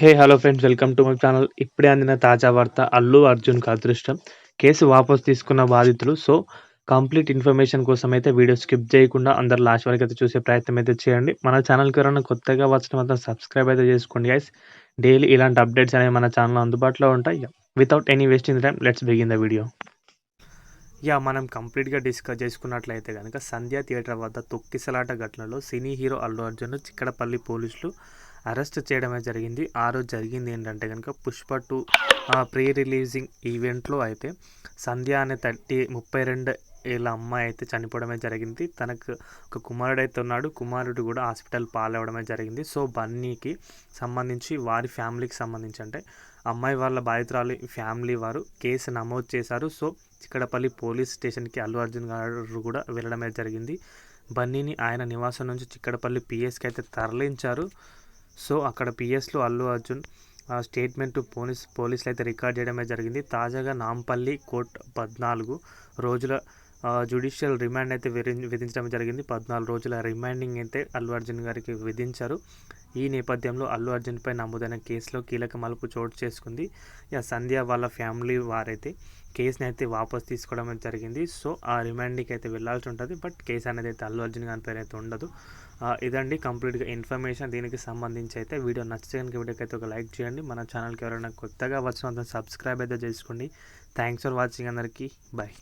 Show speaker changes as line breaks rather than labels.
Hey hello friends welcome to my channel. ఇప్పుడే అందిన తాజా వార్త అల్లు అర్జున్కి అదృష్టం. కేసు వాపసు తీసుకున్న బాధితులు సో కంప్లీట్ ఇన్ఫర్మేషన్ కోసం అయితే వీడియో స్కిప్ చేయకుండా అందరు లాస్ట్ వరకు అయితే చూసే ప్రయత్నం అయితే చేయండి. మన ఛానల్కి ఎవరైనా కొత్తగా వచ్చిన మాత్రం సబ్స్క్రైబ్ అయితే చేసుకోండి గైస్ డైలీ ఇలాంటి అప్డేట్స్ అనేవి మన ఛానల్ అందుబాటులో ఉంటాయి. Without any wasting time let's begin the video yeah మనం కంప్లీట్గా డిస్కస్ చేసుకున్నట్లయితే కనుక సంధ్యా థియేటర్ వద్ద తొక్కిసలాట ఘటనలో సినీ హీరో అల్లు అర్జున్ చిక్కడపల్లి పోలీసులు అరెస్ట్ చేయడమే జరిగింది. ఆ రోజు జరిగింది ఏంటంటే కనుక పుష్ప టూ ప్రీ రిలీజింగ్ ఈవెంట్లో అయితే సంధ్య అనే థర్టీ ముప్పై రెండు ఏళ్ళ అమ్మాయి అయితే చనిపోవడమే జరిగింది. తనకు ఒక కుమారుడు అయితే ఉన్నాడు. కుమారుడు కూడా హాస్పిటల్ పాలవడమే జరిగింది. సో బన్నీకి సంబంధించి వారి ఫ్యామిలీకి సంబంధించి అంటే అమ్మాయి వాళ్ళ బాధితురాలు ఫ్యామిలీ వారు కేసు నమోదు చేశారు. సో చిక్కడపల్లి పోలీస్ స్టేషన్కి అల్లు అర్జున్ గారు కూడా వెళ్ళడమే జరిగింది. బన్నీని ఆయన నివాసం నుంచి చిక్కడపల్లి పిఎస్కి అయితే తరలించారు. సో అక్కడ పిఎస్లో అల్లు అర్జున్ స్టేట్మెంట్ పోలీస్ పోలీసులు అయితే రికార్డ్ చేయడమే జరిగింది. తాజాగా నాంపల్లి కోర్ట్ పద్నాలుగు రోజుల జ్యుడిషియల్ రిమాండ్ అయితే విధించడం జరిగింది. పద్నాలుగు రోజుల రిమాండింగ్ అయితే అల్లు అర్జున్ గారికి విధించారు. ఈ నేపథ్యంలో అల్లు అర్జున్పై నమోదైన కేసులో కీలక మలుపు చోటు చేసుకుంది. ఇక సంధ్య వాళ్ళ ఫ్యామిలీ వారైతే కేసుని అయితే వాపస్ తీసుకోవడం జరిగింది. సో ఆ రిమాండ్కి అయితే వెళ్ళాల్సి ఉంటుంది. బట్ కేసు అనేది అయితే అల్లు అర్జున్ గారి పేరు అయితే ఉండదు. ఇదండి. కంప్లీట్గా ఇన్ఫర్మేషన్ దీనికి సంబంధించి అయితే వీడియో నచ్చితే కనుక వీడియోకి అయితే ఒక లైక్ చేయండి. మన ఛానల్కి ఎవరైనా కొత్తగా వచ్చిన సబ్స్క్రైబ్ అయితే చేసుకోండి. థ్యాంక్స్ ఫర్ వాచింగ్ అందరికీ. బాయ్